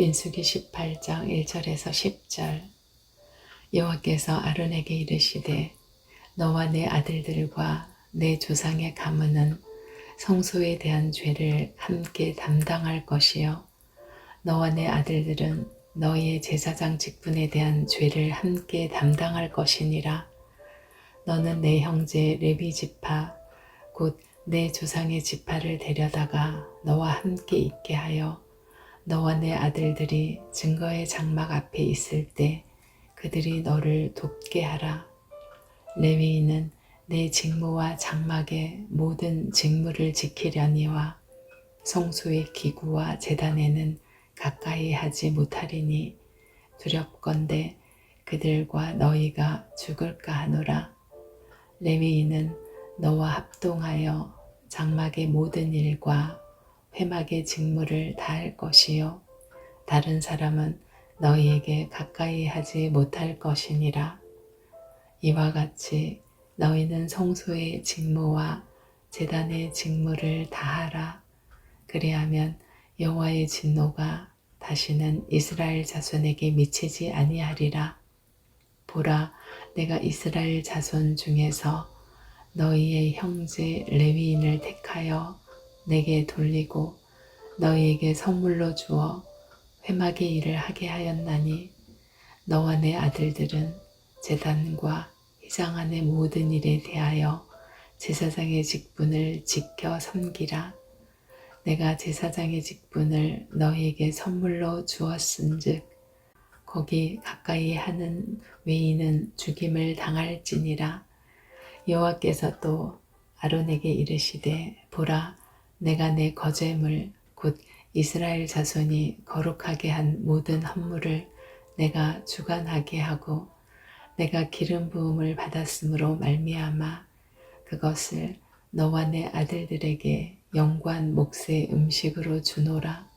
민수기 18장 1절에서 10절. 여호와께서 아론에게 이르시되 너와 내 아들들과 내 조상의 가문은 성소에 대한 죄를 함께 담당할 것이요. 너와 내 아들들은 너희의 제사장 직분에 대한 죄를 함께 담당할 것이니라. 너는 내 형제 레비 지파 곧 내 조상의 지파를 데려다가 너와 함께 있게 하여 너와 내 아들들이 증거의 장막 앞에 있을 때 그들이 너를 돕게 하라. 레위인은 내 직무와 장막의 모든 직무를 지키려니와 성소의 기구와 재단에는 가까이 하지 못하리니 두렵건대 그들과 너희가 죽을까 하노라. 레위인은 너와 합동하여 장막의 모든 일과 회막의 직무를 다할 것이요 다른 사람은 너희에게 가까이 하지 못할 것이니라. 이와 같이 너희는 성소의 직무와 제단의 직무를 다하라. 그리하면 여호와의 진노가 다시는 이스라엘 자손에게 미치지 아니하리라. 보라, 내가 이스라엘 자손 중에서 너희의 형제 레위인을 택하여 내게 돌리고 너희에게 선물로 주어 회막의 일을 하게 하였나니 너와 내 아들들은 재단과 회장 안의 모든 일에 대하여 제사장의 직분을 지켜 섬기라. 내가 제사장의 직분을 너희에게 선물로 주었은즉 거기 가까이 하는 외인은 죽임을 당할지니라. 여호와께서 또 아론에게 이르시되 보라 내가 내 거제물 곧 이스라엘 자손이 거룩하게 한 모든 헌물을 내가 주관하게 하고 내가 기름 부음을 받았으므로 말미암아 그것을 너와 내 아들들에게 영관 몫의 음식으로 주노라.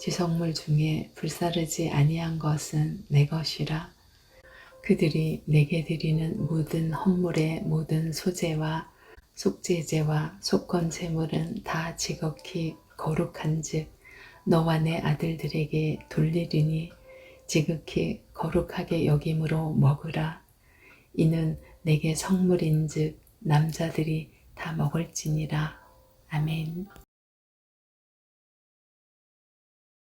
지성물 중에 불사르지 아니한 것은 내 것이라. 그들이 내게 드리는 모든 헌물의 모든 소재와 속죄제와 속건 제물은 다 지극히 거룩한즉 너와 내 아들들에게 돌리리니 지극히 거룩하게 여김으로 먹으라 이는 내게 성물인즉 남자들이 다 먹을지니라 아멘.